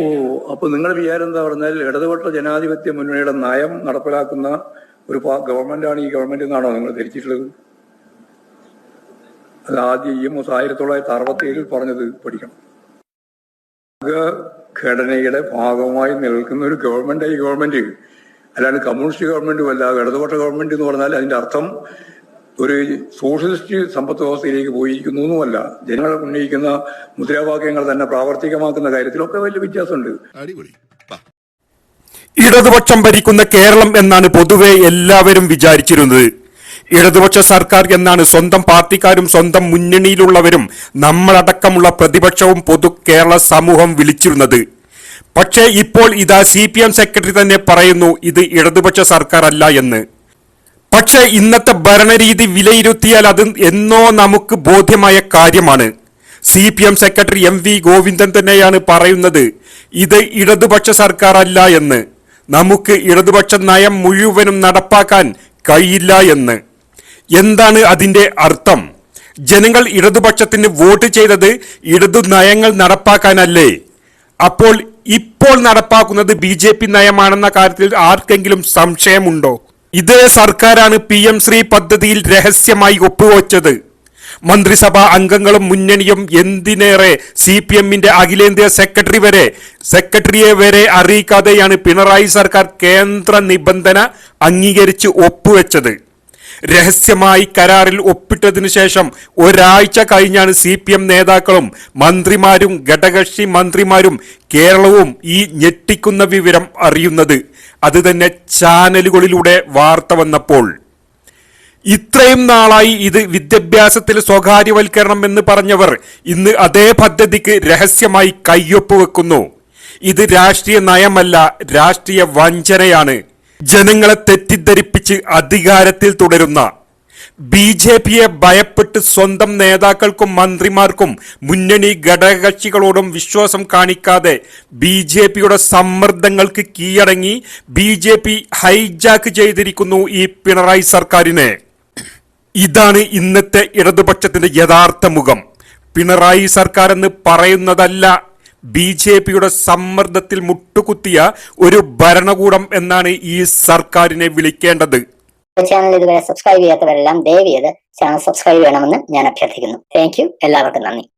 ഓ അപ്പൊ നിങ്ങളുടെ വിചാരം എന്താ പറഞ്ഞാൽ ഇടതുപക്ഷ ജനാധിപത്യ മുന്നണിയുടെ നയം നടപ്പിലാക്കുന്ന ഒരു ഗവൺമെന്റാണ് ഈ ഗവൺമെന്റ് എന്നാണോ നിങ്ങൾ ധരിച്ചിട്ടുള്ളത്? അത് ആദ്യം ഇ എം എസ് ആയിരത്തി തൊള്ളായിരത്തി അറുപത്തി ഏഴിൽ പറഞ്ഞത് പഠിക്കണം. ഘടനയുടെ ഭാഗമായി നിൽക്കുന്ന ഒരു ഗവൺമെന്റ് ഈ ഗവൺമെന്റ്. അല്ലാണ്ട് കമ്മ്യൂണിസ്റ്റ് ഗവൺമെന്റും അല്ല ഇടതുപക്ഷ ഗവൺമെന്റ് എന്ന് പറഞ്ഞാൽ അതിന്റെ അർത്ഥം ഒരു സോഷ്യലിസ്റ്റ് സമ്പദ് വ്യവസ്ഥയിലേക്ക് പോയിരിക്കുന്നു എന്നുമല്ല ജനങ്ങൾ ഉന്നയിക്കുന്ന മുദ്രാവാക്യങ്ങൾ തന്നെ പ്രാവർത്തികമാക്കുന്ന കാര്യത്തിലൊക്കെ വലിയ വ്യത്യാസമുണ്ട്. ഇടതുപക്ഷം ഭരിക്കുന്ന കേരളം എന്നാണ് പൊതുവെ എല്ലാവരും വിചാരിച്ചിരുന്നത്. ഇടതുപക്ഷ സർക്കാർ എന്നാണ് സ്വന്തം പാർട്ടിക്കാരും സ്വന്തം മുന്നണിയിലുള്ളവരും നമ്മളടക്കമുള്ള പ്രതിപക്ഷവും പൊതു കേരള സമൂഹം വിളിച്ചിരുന്നത്. പക്ഷേ ഇപ്പോൾ ഇതാ സി പി എം സെക്രട്ടറി തന്നെ പറയുന്നു ഇത് ഇടതുപക്ഷ സർക്കാർ അല്ല എന്ന്. പക്ഷേ ഇന്നത്തെ ഭരണരീതി വിലയിരുത്തിയാൽ അത് എന്നോ നമുക്ക് ബോധ്യമായ കാര്യമാണ്. C P M secretary M V Govindan തന്നെയാണ് പറയുന്നത് ഇത് ഇടതുപക്ഷ സർക്കാർ അല്ല എന്ന്. നമുക്ക് ഇടതുപക്ഷ നയം മുഴുവനും നടപ്പാക്കാൻ കഴിയില്ല എന്ന്. എന്താണ് അതിന്റെ അർത്ഥം? ജനങ്ങൾ ഇടതുപക്ഷത്തിന് വോട്ട് ചെയ്തത് ഇടതു നയങ്ങൾ നടപ്പാക്കാനല്ലേ? അപ്പോൾ ഇപ്പോൾ നടപ്പാക്കുന്നത് ബി നയമാണെന്ന കാര്യത്തിൽ ആർക്കെങ്കിലും സംശയമുണ്ടോ? ഇതേ സർക്കാരാണ് പി എം ശ്രീ പദ്ധതിയിൽ രഹസ്യമായി ഒപ്പുവെച്ചത്. മന്ത്രിസഭാ അംഗങ്ങളും മുന്നണിയും എന്തിനേറെ സി പി എമ്മിന്റെ അഖിലേന്ത്യാ സെക്രട്ടറി വരെ സെക്രട്ടറിയെ വരെ അറിയിക്കാതെയാണ് പിണറായി സർക്കാർ കേന്ദ്ര നിബന്ധന അംഗീകരിച്ച് ഒപ്പുവെച്ചത്. രഹസ്യമായി കരാറിൽ ഒപ്പിട്ടതിനു ശേഷം ഒരാഴ്ച കഴിഞ്ഞാണ് സി പി എം നേതാക്കളും മന്ത്രിമാരും ഘടകക്ഷി മന്ത്രിമാരും കേരളവും ഈ ഞെട്ടിക്കുന്ന വിവരം അറിയുന്നത്. അത് തന്നെ ചാനലുകളിലൂടെ വാർത്ത വന്നപ്പോൾ. ഇത്രയും നാളായി ഇത് വിദ്യാഭ്യാസത്തിൽ സ്വകാര്യവൽക്കരണം എന്ന് പറഞ്ഞവർ ഇന്ന് അതേ പദ്ധതിക്ക് രഹസ്യമായി കയ്യൊപ്പ് വെക്കുന്നു. ഇത് രാഷ്ട്രീയ നയമല്ല രാഷ്ട്രീയ വഞ്ചനയാണ്. ജനങ്ങളെ തെറ്റിദ്ധരിപ്പിച്ച് അധികാരത്തിൽ തുടരുന്ന ബി ജെ പിയെ ഭയപ്പെട്ട് സ്വന്തം നേതാക്കൾക്കും മന്ത്രിമാർക്കും മുന്നണി ഘടകകക്ഷികളോടും വിശ്വാസം കാണിക്കാതെ ബി ജെ പിയുടെ സമ്മർദ്ദങ്ങൾക്ക് കീഴടങ്ങി ബി ജെ പി ഹൈജാക്ക് ചെയ്തിരിക്കുന്നു ഈ പിണറായി സർക്കാരിനെ. ഇതാണ് ഇന്നത്തെ ഇടതുപക്ഷത്തിന്റെ യഥാർത്ഥ മുഖം. പിണറായി സർക്കാർ എന്ന് പറയുന്നതല്ല ബി ജെ പിയുടെ സമ്മർദ്ദത്തിൽ മുട്ടുകുത്തിയ ഒരു ഭരണകൂടം എന്നാണ് ഈ സർക്കാരിനെ വിളിക്കേണ്ടത്. ചാനൽ ഇതുവരെ സബ്സ്ക്രൈബ് ചെയ്യാത്തവരെല്ലാം ദയവ് ചെയ്ത് ചാനൽ സബ്സ്ക്രൈബ് ചെയ്യണമെന്ന് ഞാൻ അഭ്യർത്ഥിക്കുന്നു. താങ്ക് എല്ലാവർക്കും നന്ദി.